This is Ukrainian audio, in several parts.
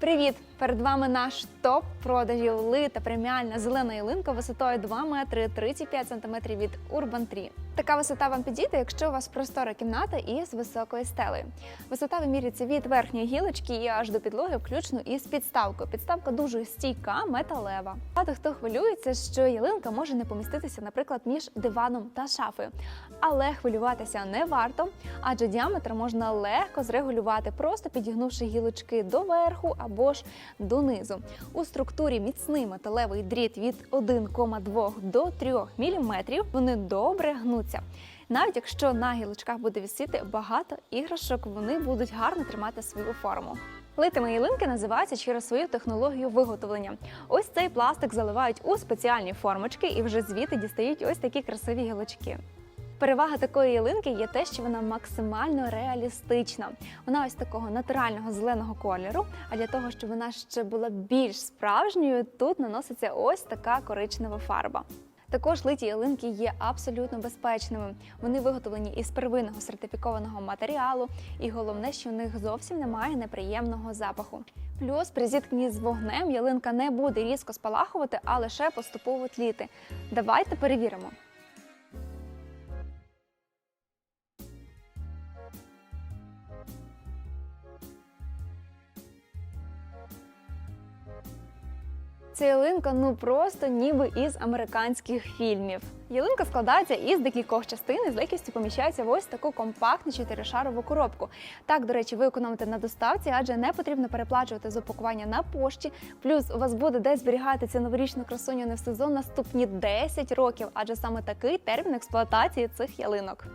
Привіт! Перед вами наш топ продажів лита преміальна зелена ялинка висотою 2 метри 35 сантиметрів від Urban Tree. Така висота вам підійде, якщо у вас простора кімната із високою стелею. Висота вимірюється від верхньої гілочки і аж до підлоги, включно із підставкою. Підставка дуже стійка, металева. Багато хто хвилюється, що ялинка може не поміститися, наприклад, між диваном та шафою. Але хвилюватися не варто, адже діаметр можна легко зрегулювати, просто підігнувши гілочки до верху або ж донизу. У структурі міцний металевий дріт від 1,2 до 3 мм вони добре гнуться. Навіть якщо на гілочках буде висіти багато іграшок, вони будуть гарно тримати свою форму. Литими ялинки називаються через свою технологію виготовлення. Ось цей пластик заливають у спеціальні формочки і вже звідти дістають ось такі красиві гілочки. Перевага такої ялинки є те, що вона максимально реалістична. Вона ось такого натурального зеленого кольору. А для того, щоб вона ще була більш справжньою, тут наноситься ось така коричнева фарба. Також литі ялинки є абсолютно безпечними. Вони виготовлені із первинного сертифікованого матеріалу, і головне, що в них зовсім немає неприємного запаху. Плюс при зіткненні з вогнем ялинка не буде різко спалахувати, а лише поступово тліти. Давайте перевіримо. Ця ялинка ну просто ніби із американських фільмів. Ялинка складається із декількох частин і з легкістю поміщається в ось таку компактну чотиришарову коробку. Так, до речі, ви економите на доставці, адже не потрібно переплачувати за упакування на пошті. Плюс у вас буде де зберігати цю новорічну красуню не в сезон наступні 10 років, адже саме такий термін експлуатації цих ялинок.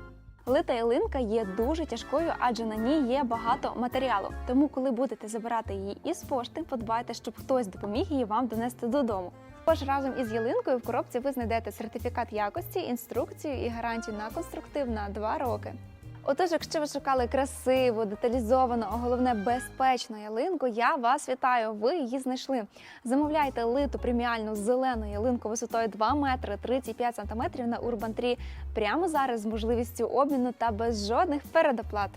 Лита ялинка є дуже тяжкою, адже на ній є багато матеріалу. Тому, коли будете забирати її із пошти, подбайте, щоб хтось допоміг її вам донести додому. Також разом із ялинкою в коробці ви знайдете сертифікат якості, інструкцію і гарантію на конструктив на 2 роки. Отож, якщо ви шукали красиву, деталізовану, а головне безпечну ялинку, я вас вітаю. Ви її знайшли. Замовляйте литу преміальну зелену ялинку висотою 2 метри 35 сантиметрів на Urban 3 прямо зараз з можливістю обміну та без жодних передоплат.